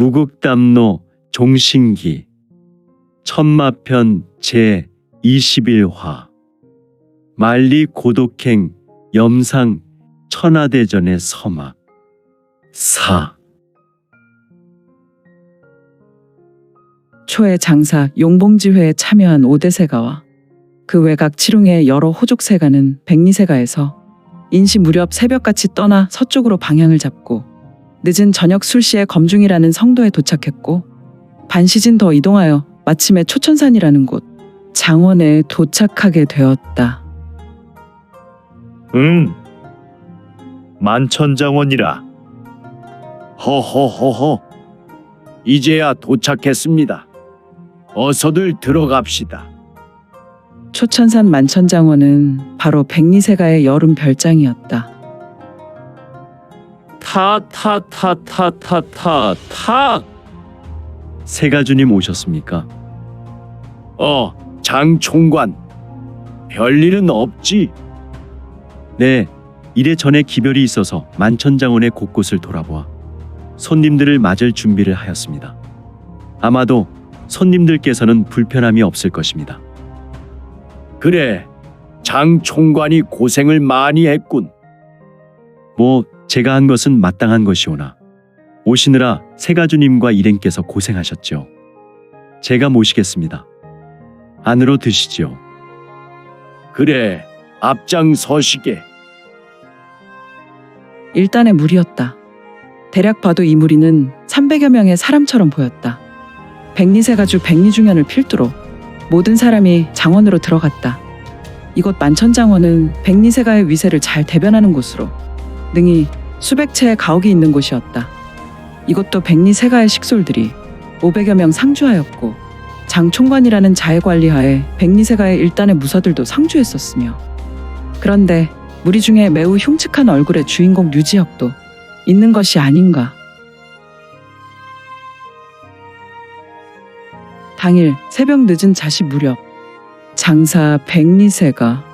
무국담로 종신기. 천마편 제 21화. 만리 고독행 염상 천하대전의 서막 4 초의 장사 용봉지회에 참여한 오대세가와 그 외곽 칠웅의 여러 호족세가는 백리세가에서 인시 무렵 새벽같이 떠나 서쪽으로 방향을 잡고 늦은 저녁 술시에 검중이라는 성도에 도착했고 반시진 더 이동하여 마침에 초천산이라는 곳 장원에 도착하게 되었다. 응. 만천장원이라. 허허허허 이제야 도착했습니다. 어서들 들어갑시다. 초천산 만천장원은 바로 백리세가의 여름 별장이었다. 타타타타타타 세가주님 오셨습니까? 어, 장 총관. 별일은 없지? 네, 이래 전에 기별이 있어서 만천장원의 곳곳을 돌아보아 손님들을 맞을 준비를 하였습니다. 아마도 손님들께서는 불편함이 없을 것입니다. 그래, 장 총관이 고생을 많이 했군. 뭐 제가 한 것은 마땅한 것이오나 오시느라 세가주님과 일행께서 고생하셨죠. 제가 모시겠습니다. 안으로 드시지요. 그래, 앞장 서시게. 일단의 무리였다. 대략 봐도 이 무리는 300여 명의 사람처럼 보였다. 백리세가주 백리중현을 필두로 모든 사람이 장원으로 들어갔다. 이곳 만천장원은 백리세가의 위세를 잘 대변하는 곳으로 능히 수백 채의 가옥이 있는 곳이었다. 이곳도 백리 세가의 식솔들이 500여 명 상주하였고 장총관이라는 자의 관리하에 백리 세가의 일단의 무사들도 상주했었으며 그런데 무리 중에 매우 흉측한 얼굴의 주인공 류지혁도 있는 것이 아닌가. 당일 새벽 늦은 자시 무렵 장사 백리세가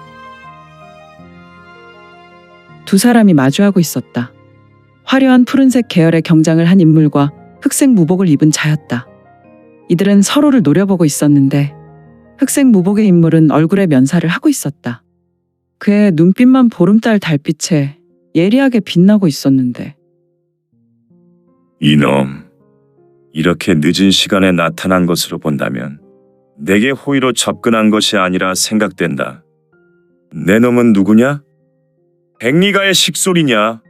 두 사람이 마주하고 있었다. 화려한 푸른색 계열의 경장을 한 인물과 흑색 무복을 입은 자였다. 이들은 서로를 노려보고 있었는데 흑색 무복의 인물은 얼굴에 면사를 하고 있었다. 그의 눈빛만 보름달 달빛에 예리하게 빛나고 있었는데 이놈, 이렇게 늦은 시간에 나타난 것으로 본다면 내게 호의로 접근한 것이 아니라 생각된다. 내 놈은 누구냐? 백리가의 식솔이냐?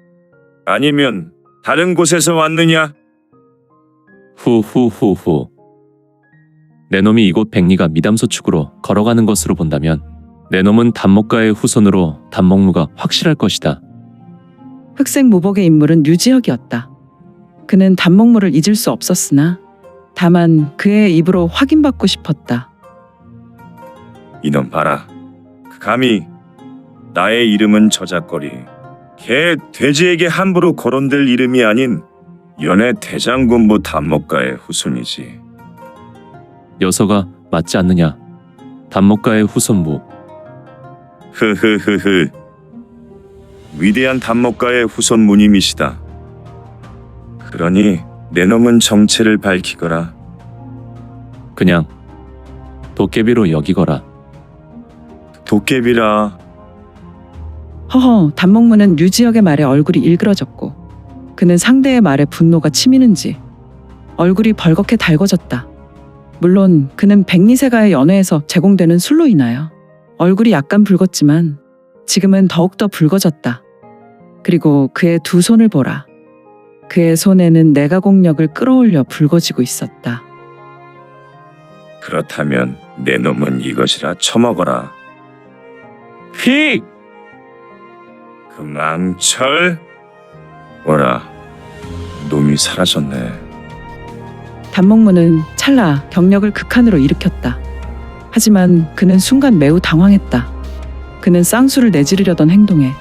아니면 다른 곳에서 왔느냐? 후후후후. 내 놈이 이곳 백리가 미담소 축으로 걸어가는 것으로 본다면 내 놈은 단목가의 후손으로 단목무가 확실할 것이다. 흑색 무복의 인물은 류지혁이었다. 그는 단목무를 잊을 수 없었으나 다만 그의 입으로 확인받고 싶었다. 이놈 봐라. 감히 나의 이름은 저작거리. 개 돼지에게 함부로 거론될 이름이 아닌 연애 대장군부 단목가의 후손이지. 여서가 맞지 않느냐. 단목가의 후손부. 흐흐흐흐. 위대한 단목가의 후손 무님이시다. 그러니 내 놈은 정체를 밝히거라. 그냥 도깨비로 여기거라. 도깨비라. 허허 단목무는 류지혁의 말에 얼굴이 일그러졌고 그는 상대의 말에 분노가 치미는지 얼굴이 벌겋게 달궈졌다. 물론 그는 백리세가의 연회에서 제공되는 술로 인하여 얼굴이 약간 붉었지만 지금은 더욱더 붉어졌다. 그리고 그의 두 손을 보라. 그의 손에는 내가 공력을 끌어올려 붉어지고 있었다. 그렇다면 내 놈은 이것이라 처먹어라. 휙! 그 망철. 뭐라. 놈이 사라졌네. 단목무는 찰나 경력을 극한으로 일으켰다. 하지만 그는 순간 매우 당황했다. 그는 쌍수를 내지르려던 행동에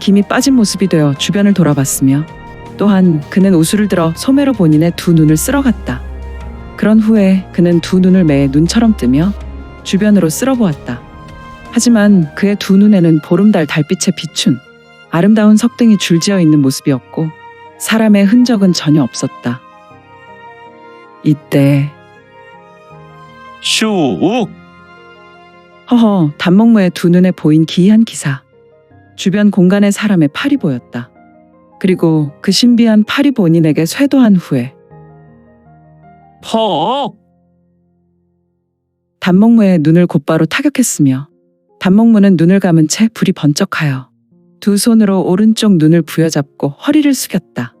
김이 빠진 모습이 되어 주변을 돌아봤으며 또한 그는 우수를 들어 소매로 본인의 두 눈을 쓸어갔다. 그런 후에 그는 두 눈을 매에 눈처럼 뜨며 주변으로 쓸어보았다. 하지만 그의 두 눈에는 보름달 달빛에 비춘 아름다운 석등이 줄지어 있는 모습이었고 사람의 흔적은 전혀 없었다. 이때 슈욱 허허 단목무의 두 눈에 보인 기이한 기사. 주변 공간에 사람의 팔이 보였다. 그리고 그 신비한 팔이 본인에게 쇄도한 후에 퍽 단목무의 눈을 곧바로 타격했으며 단목무는 눈을 감은 채 불이 번쩍하여 두 손으로 오른쪽 눈을 부여잡고 허리를 숙였다.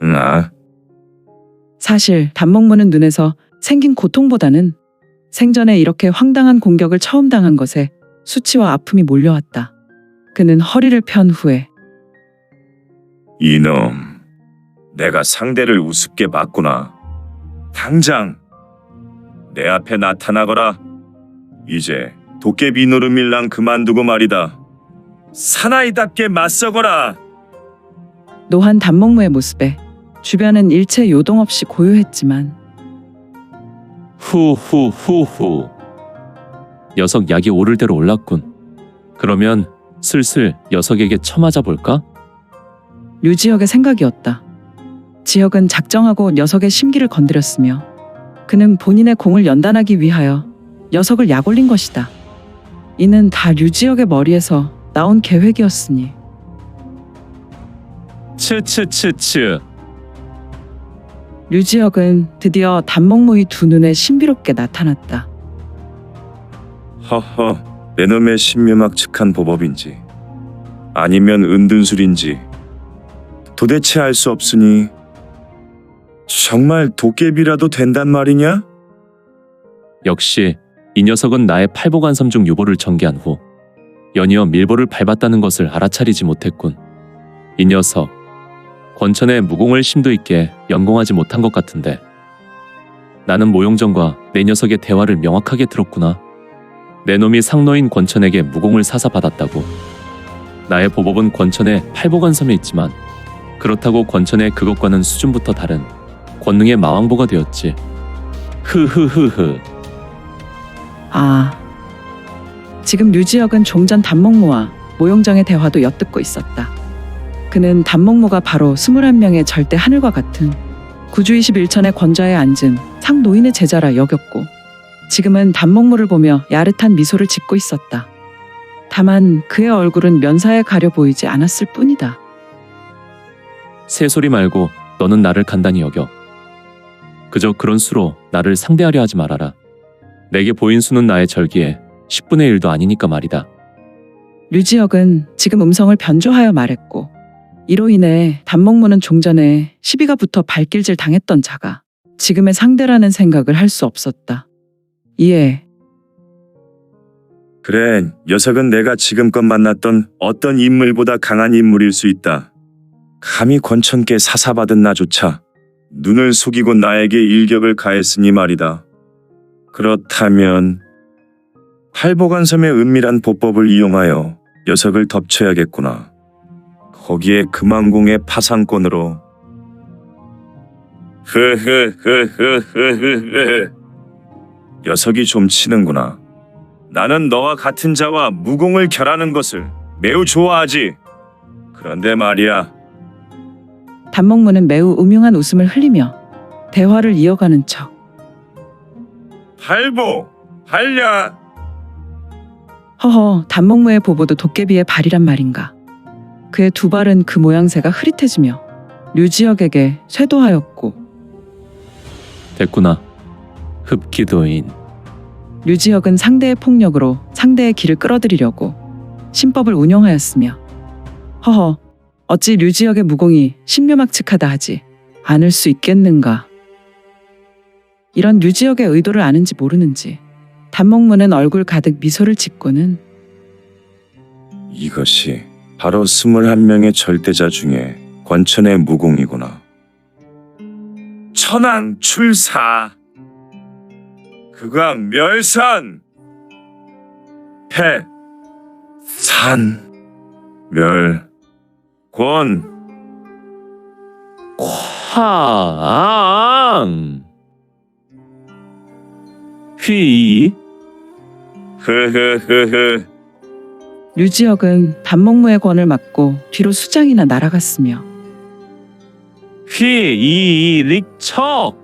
나 사실 단목무는 눈에서 생긴 고통보다는 생전에 이렇게 황당한 공격을 처음 당한 것에 수치와 아픔이 몰려왔다. 그는 허리를 편 후에 이놈, 내가 상대를 우습게 봤구나. 당장 내 앞에 나타나거라. 이제 도깨비 노름일랑 그만두고 말이다. 사나이답게 맞서거라. 노한 단목무의 모습에 주변은 일체 요동 없이 고요했지만 후후후후. 녀석 약이 오를 대로 올랐군. 그러면 슬슬 녀석에게 쳐맞아 볼까? 류지혁의 생각이었다. 지혁은 작정하고 녀석의 심기를 건드렸으며 그는 본인의 공을 연단하기 위하여 녀석을 약올린 것이다. 이는 다 류지혁의 머리에서 나온 계획이었으니 츠츠츠츠. 류지혁은 드디어 단목무의 두 눈에 신비롭게 나타났다. 허허, 내 놈의 신묘막측한 보법인지 아니면 은둔술인지 도대체 알 수 없으니 정말 도깨비라도 된단 말이냐? 역시 이 녀석은 나의 팔보관섬 중 유보를 전개한 후 연이어 밀보를 밟았다는 것을 알아차리지 못했군. 이 녀석 권천의 무공을 심도 있게 연공하지 못한 것 같은데 나는 모용정과 내 녀석의 대화를 명확하게 들었구나. 내 놈이 상노인 권천에게 무공을 사사받았다고. 나의 보법은 권천의 팔보관섬에 있지만 그렇다고 권천의 그것과는 수준부터 다른 권능의 마왕보가 되었지. 흐흐흐흐. 아. 지금 류지혁은 종전 단목무와 모용정의 대화도 엿듣고 있었다. 그는 단목무가 바로 21명의 절대 하늘과 같은 구주 21천의 권좌에 앉은 상노인의 제자라 여겼고 지금은 단목무를 보며 야릇한 미소를 짓고 있었다. 다만 그의 얼굴은 면사에 가려 보이지 않았을 뿐이다. 새소리 말고 너는 나를 간단히 여겨. 그저 그런 수로 나를 상대하려 하지 말아라. 내게 보인 수는 나의 절기에 10분의 1도 아니니까 말이다. 류지혁은 지금 음성을 변조하여 말했고 이로 인해 단목무는 종전에 시비가 붙어 발길질 당했던 자가 지금의 상대라는 생각을 할 수 없었다. 이에 그래, 녀석은 내가 지금껏 만났던 어떤 인물보다 강한 인물일 수 있다. 감히 권천께 사사받은 나조차 눈을 속이고 나에게 일격을 가했으니 말이다. 그렇다면 팔보관섬의 은밀한 보법을 이용하여 녀석을 덮쳐야겠구나. 거기에 금왕궁의 파상권으로 흐흐흐흐흐흐흐 녀석이 좀 치는구나. 나는 너와 같은 자와 무공을 결하는 것을 매우 좋아하지. 그런데 말이야, 단목무는 매우 음흉한 웃음을 흘리며 대화를 이어가는 척 팔보, 팔야. 허허 단목무의 보보도 도깨비의 발이란 말인가. 그의 두 발은 그 모양새가 흐릿해지며 류지혁에게 쇄도하였고 됐구나. 흡기도인. 류지혁은 상대의 폭력으로 상대의 길을 끌어들이려고 신법을 운용하였으며 허허 어찌 류지혁의 무공이 신묘막측하다 하지 않을 수 있겠는가 이런 류지혁의 의도를 아는지 모르는지 단목무는 얼굴 가득 미소를 짓고는 이것이 바로 스물한 명의 절대자 중에 권천의 무공이구나. 천왕 출사, 극왕 멸산, 해, 산, 멸, 권, 황. 휘. 흐흐흐흐. 류지혁은 단목무의 권을 맞고 뒤로 수장이나 날아갔으며 휘이릭척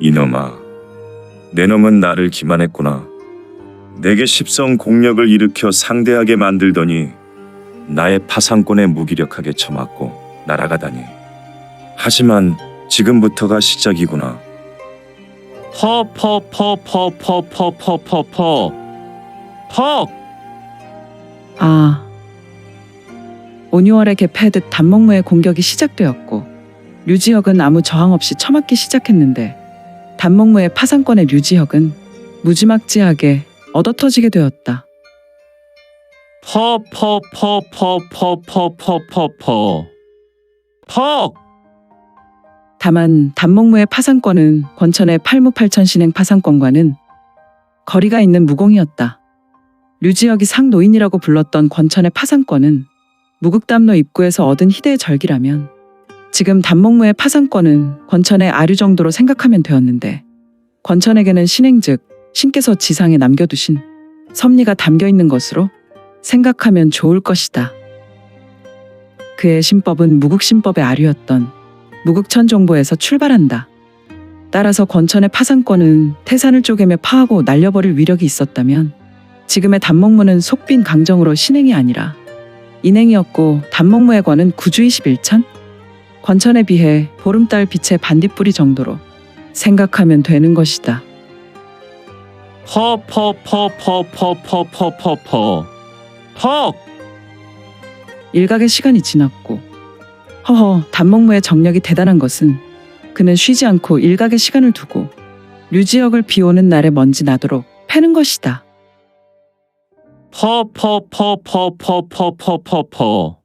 이놈아, 내 놈은 나를 기만했구나. 내게 십성 공력을 일으켜 상대하게 만들더니 나의 파상권에 무기력하게 처맞고 날아가다니. 하지만 지금부터가 시작이구나. 퍼퍼퍼퍼퍼퍼퍼퍼 퍽 아. 온유월에게 패듯 단목무의 공격이 시작되었고 류지혁은 아무 저항 없이 처맞기 시작했는데 단목무의 파상권의 류지혁은 무지막지하게 얻어터지게 되었다. 퍼 퍼 퍼 퍼 퍼 퍼 퍼퍼 퍽 다만 단목무의 파상권은 권천의 팔무팔천 신행 파상권과는 거리가 있는 무공이었다. 류지혁이 상노인이라고 불렀던 권천의 파상권은 무극담로 입구에서 얻은 희대의 절기라면 지금 단목무의 파상권은 권천의 아류 정도로 생각하면 되었는데 권천에게는 신행 즉 신께서 지상에 남겨두신 섭리가 담겨 있는 것으로 생각하면 좋을 것이다. 그의 신법은 무국신법의 아류였던 무극천 정보에서 출발한다. 따라서 권천의 파상권은 태산을 쪼개며 파하고 날려버릴 위력이 있었다면 지금의 단목무는 속빈 강정으로 신행이 아니라 인행이었고 단목무의 권은 구주이 11천? 권천에 비해 보름달 빛의 반딧불이 정도로 생각하면 되는 것이다. 퍼퍼퍼퍼퍼퍼퍼퍼 퍽 일각의 시간이 지났고 허허 단목무의 정력이 대단한 것은 그는 쉬지 않고 일각의 시간을 두고 류지역을 비오는 날에 먼지 나도록 패는 것이다. 퍼퍼퍼퍼퍼퍼퍼퍼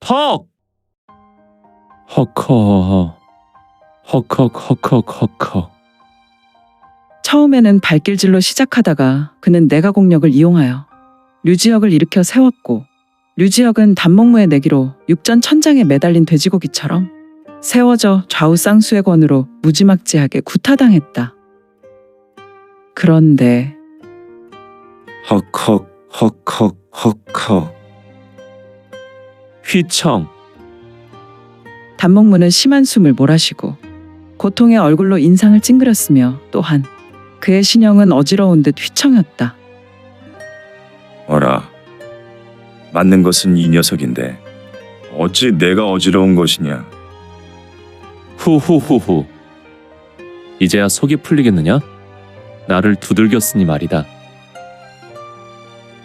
퍽 허커. 헉헉 헉헉 헉헉. 처음에는 발길질로 시작하다가 그는 내가 공력을 이용하여 류지역을 일으켜 세웠고 류지역은 단목무의 내기로 육전 천장에 매달린 돼지고기처럼 세워져 좌우 쌍수의 권으로 무지막지하게 구타당했다. 그런데 헉헉 헉헉 헉헉. 휘청 단목무는 심한 숨을 몰아쉬고 고통의 얼굴로 인상을 찡그렸으며 또한 그의 신형은 어지러운 듯 휘청였다. 어라. 맞는 것은 이 녀석인데 어찌 내가 어지러운 것이냐? 후후후후. 이제야 속이 풀리겠느냐? 나를 두들겼으니 말이다.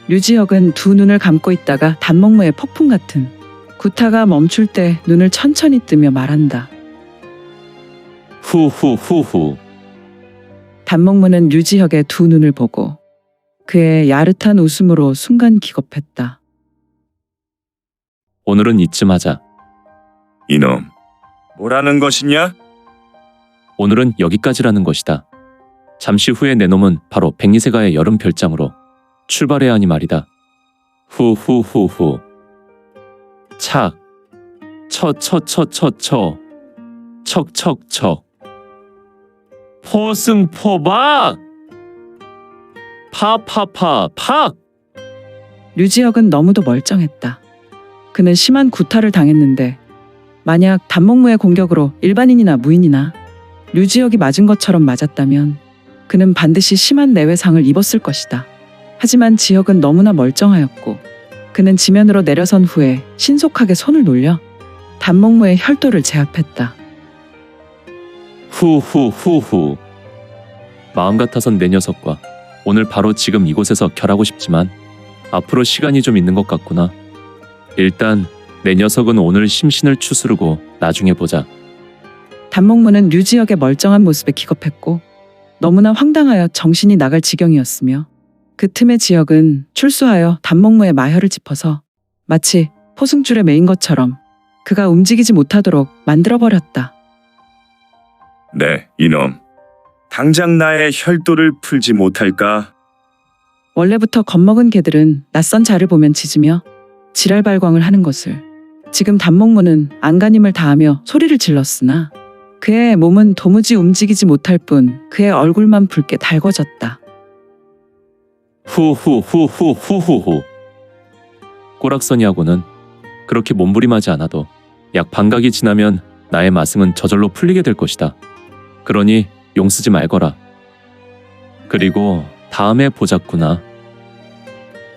류지혁은 두 눈을 감고 있다가 단목무의 폭풍 같은 구타가 멈출 때 눈을 천천히 뜨며 말한다. 후후후후. 단목무는 류지혁의 두 눈을 보고 그의 야릇한 웃음으로 순간 기겁했다. 오늘은 이쯤 하자. 이놈. 뭐라는 것이냐? 오늘은 여기까지라는 것이다. 잠시 후에 내 놈은 바로 백리세가의 여름 별장으로 출발해야 하니 말이다. 후후후후. 착. 처처처처처. 척척척. 포승포박 파파파 팍 류지혁은 너무도 멀쩡했다. 그는 심한 구타를 당했는데 만약 단목무의 공격으로 일반인이나 무인이나 류지혁이 맞은 것처럼 맞았다면 그는 반드시 심한 내외상을 입었을 것이다. 하지만 지혁은 너무나 멀쩡하였고 그는 지면으로 내려선 후에 신속하게 손을 놀려 단목무의 혈도를 제압했다. 후후후후. 마음 같아선 내 녀석과 오늘 바로 지금 이곳에서 결하고 싶지만 앞으로 시간이 좀 있는 것 같구나. 일단 내 녀석은 오늘 심신을 추스르고 나중에 보자. 단목무는 류지혁의 멀쩡한 모습에 기겁했고 너무나 황당하여 정신이 나갈 지경이었으며 그 틈에 지혁은 출수하여 단목무의 마혈을 짚어서 마치 포승줄에 매인 것처럼 그가 움직이지 못하도록 만들어버렸다. 네, 이놈. 당장 나의 혈도를 풀지 못할까? 원래부터 겁먹은 개들은 낯선 자를 보면 짖으며 지랄 발광을 하는 것을 지금 단목무는 안간힘을 다하며 소리를 질렀으나 그의 몸은 도무지 움직이지 못할 뿐 그의 얼굴만 붉게 달궈졌다. 후후후후후후후. 꼬락서니하고는 그렇게 몸부림하지 않아도 약 반각이 지나면 나의 마승은 저절로 풀리게 될 것이다. 그러니 용 쓰지 말거라. 그리고 다음에 보자꾸나.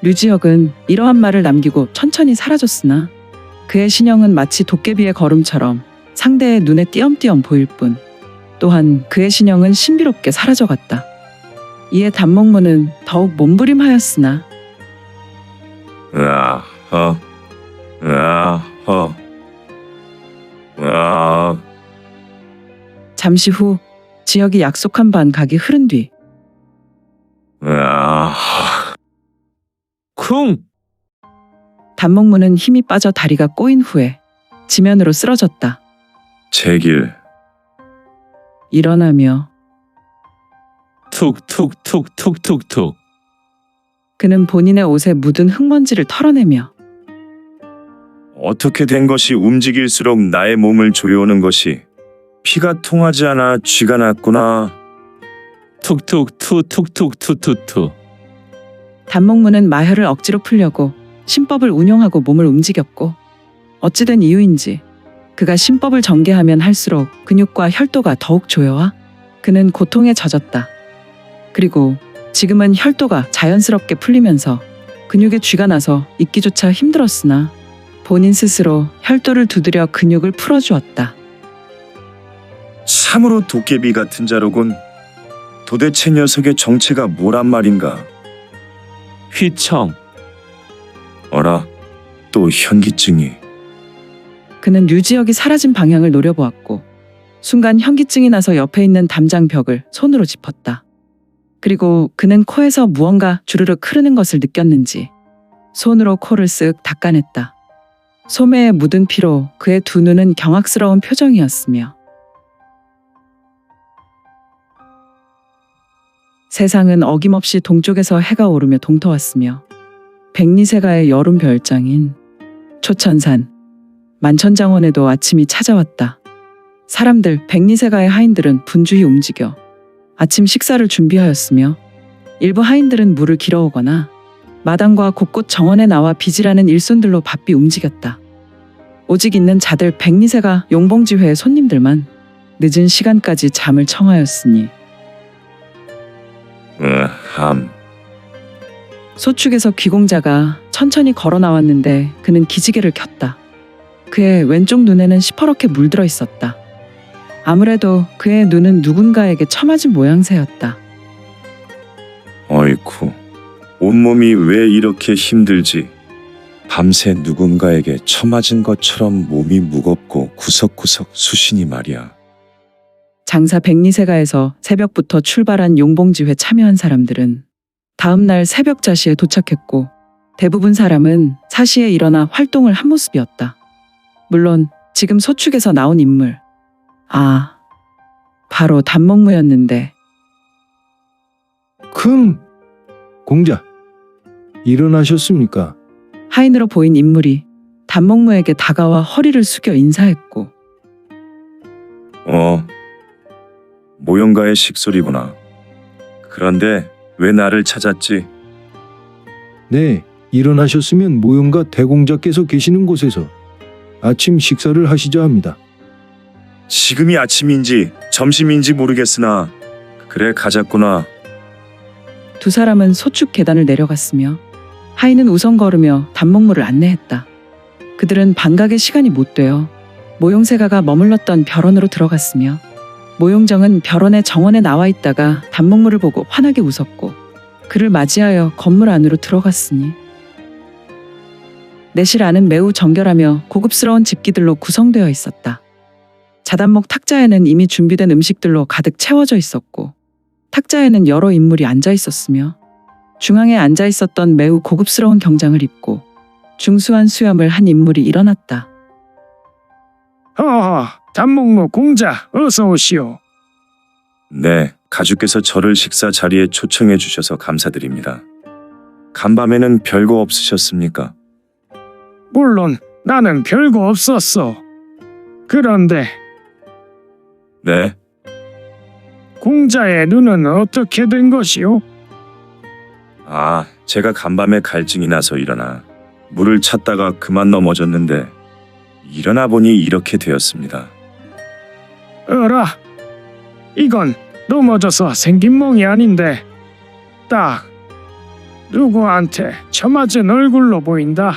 류지혁은 이러한 말을 남기고 천천히 사라졌으나 그의 신형은 마치 도깨비의 걸음처럼 상대의 눈에 띄엄띄엄 보일 뿐 또한 그의 신형은 신비롭게 사라져갔다. 이에 단목문은 더욱 몸부림하였으나 으아, 어, 으아, 어, 으아, 잠시 후 지혁이 약속한 반 각이 흐른 뒤 으아. 쿵! 단목문은 힘이 빠져 다리가 꼬인 후에 지면으로 쓰러졌다. 제길, 일어나며 툭툭툭툭툭툭. 그는 본인의 옷에 묻은 흙먼지를 털어내며 어떻게 된 것이 움직일수록 나의 몸을 조여오는 것이 피가 통하지 않아 쥐가 났구나. 툭툭투툭툭툭툭투. 단목문은 마혈을 억지로 풀려고 신법을 운용하고 몸을 움직였고 어찌된 이유인지 그가 신법을 전개하면 할수록 근육과 혈도가 더욱 조여와 그는 고통에 젖었다. 그리고 지금은 혈도가 자연스럽게 풀리면서 근육에 쥐가 나서 있기조차 힘들었으나 본인 스스로 혈도를 두드려 근육을 풀어주었다. 참으로 도깨비 같은 자로군. 도대체 녀석의 정체가 뭐란 말인가? 휘청. 어라, 또 현기증이. 그는 류지혁이 사라진 방향을 노려보았고 순간 현기증이 나서 옆에 있는 담장 벽을 손으로 짚었다. 그리고 그는 코에서 무언가 주르륵 흐르는 것을 느꼈는지 손으로 코를 쓱 닦아냈다. 소매에 묻은 피로 그의 두 눈은 경악스러운 표정이었으며 세상은 어김없이 동쪽에서 해가 오르며 동터왔으며 백리세가의 여름 별장인 초천산 만천장원에도 아침이 찾아왔다. 사람들 백리세가의 하인들은 분주히 움직여 아침 식사를 준비하였으며 일부 하인들은 물을 길어오거나 마당과 곳곳 정원에 나와 빚이라는 일손들로 바삐 움직였다. 오직 있는 자들 백리세가 용봉지회의 손님들만 늦은 시간까지 잠을 청하였으니 으, 함. 소축에서 귀공자가 천천히 걸어 나왔는데 그는 기지개를 켰다. 그의 왼쪽 눈에는 시퍼렇게 물들어 있었다. 아무래도 그의 눈은 누군가에게 처맞은 모양새였다. 어이쿠, 온몸이 왜 이렇게 힘들지? 밤새 누군가에게 처맞은 것처럼 몸이 무겁고 구석구석 수신이 말이야. 장사 백리세가에서 새벽부터 출발한 용봉지회 참여한 사람들은 다음 날 새벽 자시에 도착했고 대부분 사람은 사시에 일어나 활동을 한 모습이었다. 물론 지금 소축에서 나온 인물. 아, 바로 단목무였는데 큰 공자 일어나셨습니까? 하인으로 보인 인물이 단목무에게 다가와 허리를 숙여 인사했고 어, 모형가의 식소리구나. 그런데 왜 나를 찾았지? 네, 일어나셨으면 모형가 대공자께서 계시는 곳에서 아침 식사를 하시자 합니다. 지금이 아침인지 점심인지 모르겠으나 그래 가자꾸나. 두 사람은 소축 계단을 내려갔으며 하인은 우선 걸으며 단목무를 안내했다. 그들은 반각의 시간이 못 되어 모용세가가 머물렀던 별원으로 들어갔으며 모용정은 별원의 정원에 나와 있다가 단목무를 보고 환하게 웃었고 그를 맞이하여 건물 안으로 들어갔으니 내실 안은 매우 정결하며 고급스러운 집기들로 구성되어 있었다. 자단목 탁자에는 이미 준비된 음식들로 가득 채워져 있었고 탁자에는 여러 인물이 앉아 있었으며 중앙에 앉아 있었던 매우 고급스러운 경장을 입고 중수한 수염을 한 인물이 일어났다. 허허, 단목무 공자, 어서 오시오. 네, 가주께서 저를 식사 자리에 초청해 주셔서 감사드립니다. 간밤에는 별거 없으셨습니까? 물론 나는 별거 없었어. 그런데 네, 공자의 눈은 어떻게 된 것이오? 아, 제가 간밤에 갈증이 나서 일어나 물을 찾다가 그만 넘어졌는데 일어나 보니 이렇게 되었습니다. 어라, 이건 넘어져서 생긴 멍이 아닌데 딱 누구한테 처맞은 얼굴로 보인다.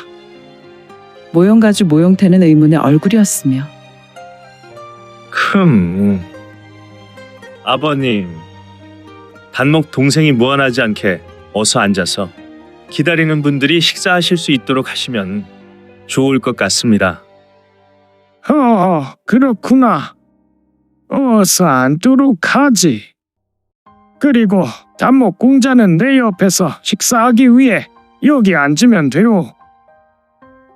모형가주 모형태는 의문의 얼굴이었으며 흠. 아버님. 단목 동생이 무안하지 않게 어서 앉아서 기다리는 분들이 식사하실 수 있도록 하시면 좋을 것 같습니다. 어, 그렇구나. 어서 앉도록 하지. 그리고 단목 공자는 내 옆에서 식사하기 위해 여기 앉으면 돼요.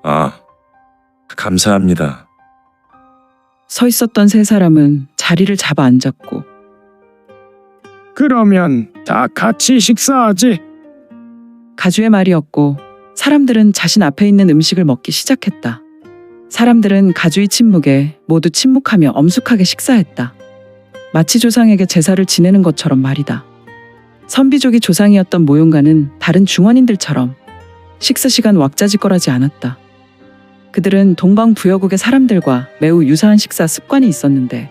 아, 감사합니다. 서 있었던 세 사람은 자리를 잡아 앉았고 그러면 다 같이 식사하지. 가주의 말이었고 사람들은 자신 앞에 있는 음식을 먹기 시작했다. 사람들은 가주의 침묵에 모두 침묵하며 엄숙하게 식사했다. 마치 조상에게 제사를 지내는 것처럼 말이다. 선비족이 조상이었던 모용가는 다른 중원인들처럼 식사 시간 왁자지껄하지 않았다. 그들은 동방 부여국의 사람들과 매우 유사한 식사 습관이 있었는데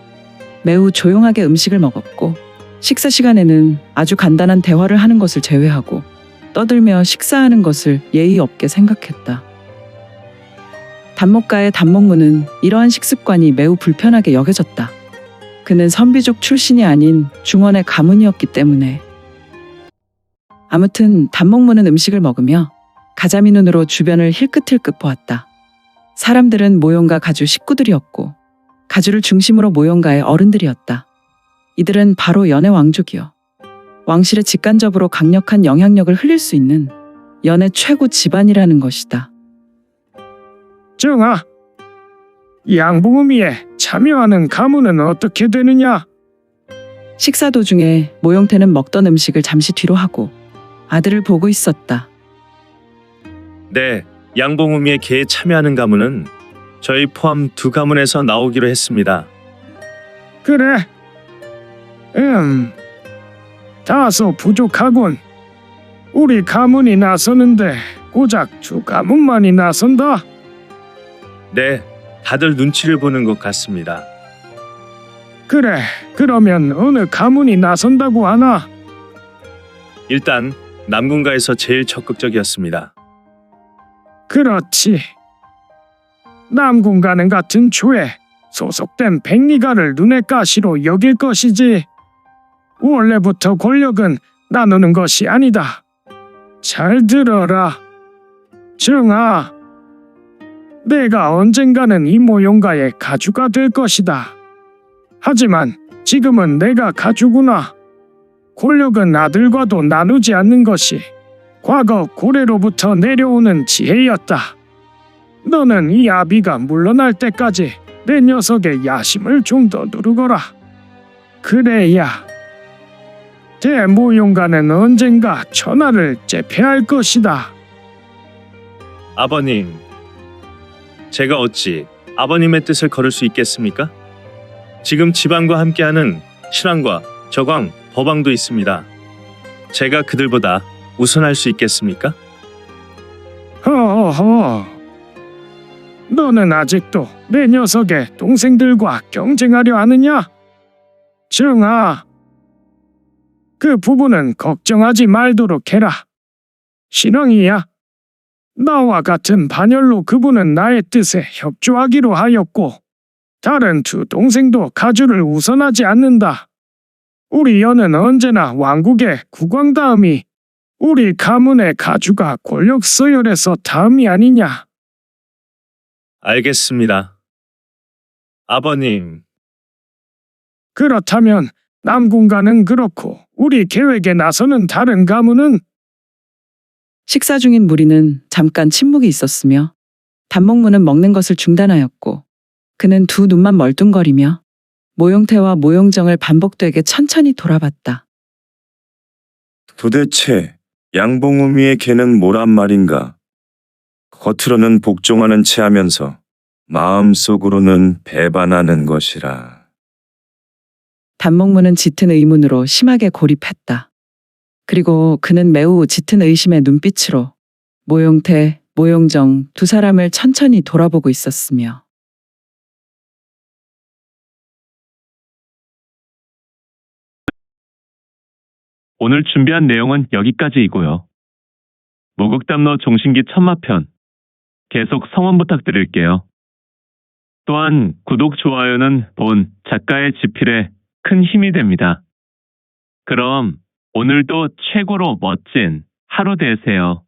매우 조용하게 음식을 먹었고 식사 시간에는 아주 간단한 대화를 하는 것을 제외하고 떠들며 식사하는 것을 예의 없게 생각했다. 단목가의 단목무는 이러한 식습관이 매우 불편하게 여겨졌다. 그는 선비족 출신이 아닌 중원의 가문이었기 때문에. 아무튼 단목무는 음식을 먹으며 가자미 눈으로 주변을 힐끗힐끗 보았다. 사람들은 모형가 가주 식구들이었고 가주를 중심으로 모형가의 어른들이었다. 이들은 바로 연의 왕족이요. 왕실에 직간접으로 강력한 영향력을 흘릴 수 있는 연의 최고 집안이라는 것이다. 정아, 양봉음이에 참여하는 가문은 어떻게 되느냐? 식사 도중에 모용태는 먹던 음식을 잠시 뒤로 하고 아들을 보고 있었다. 네, 양봉우미의 개에 참여하는 가문은 저희 포함 두 가문에서 나오기로 했습니다. 그래. 음, 다소 부족하군. 우리 가문이 나서는데 고작 두 가문만이 나선다. 네, 다들 눈치를 보는 것 같습니다. 그래, 그러면 어느 가문이 나선다고 하나? 일단 남군가에서 제일 적극적이었습니다. 그렇지. 남군가는 같은 조에 소속된 백리가를 눈의 가시로 여길 것이지. 원래부터 권력은 나누는 것이 아니다. 잘 들어라. 정아. 내가 언젠가는 이 모용가의 가주가 될 것이다. 하지만 지금은 내가 가주구나. 권력은 아들과도 나누지 않는 것이 과거 고래로부터 내려오는 지혜였다. 너는 이 아비가 물러날 때까지 내 녀석의 야심을 좀 더 누르거라. 그래야 대모용가는 언젠가 천하를 제패할 것이다. 아버님, 제가 어찌 아버님의 뜻을 걸을 수 있겠습니까? 지금 지방과 함께하는 신왕과 저광, 법왕도 있습니다. 제가 그들보다 우선할 수 있겠습니까? 허허. 너는 아직도 내 녀석의 동생들과 경쟁하려 하느냐? 정아. 그 부분은 걱정하지 말도록 해라. 신앙이야. 나와 같은 반열로 그분은 나의 뜻에 협조하기로 하였고, 다른 두 동생도 가주를 우선하지 않는다. 우리 연은 언제나 왕국의 국왕 다음이 우리 가문의 가주가 권력 서열에서 다음이 아니냐. 알겠습니다. 아버님, 그렇다면 남군가는 그렇고 우리 계획에 나서는 다른 가문은 식사 중인 무리는 잠깐 침묵이 있었으며 단목무는 먹는 것을 중단하였고 그는 두 눈만 멀뚱거리며 모용태와 모용정을 반복되게 천천히 돌아봤다. 도대체 양봉우미의 개는 뭐란 말인가? 겉으로는 복종하는 체하면서 마음속으로는 배반하는 것이라. 단목무는 짙은 의문으로 심하게 고립했다. 그리고 그는 매우 짙은 의심의 눈빛으로 모용태, 모용정 두 사람을 천천히 돌아보고 있었으며 오늘 준비한 내용은 여기까지이고요. 무극담로 종신기 천마편 계속 성원 부탁드릴게요. 또한 구독, 좋아요는 본 작가의 지필에 큰 힘이 됩니다. 그럼 오늘도 최고로 멋진 하루 되세요.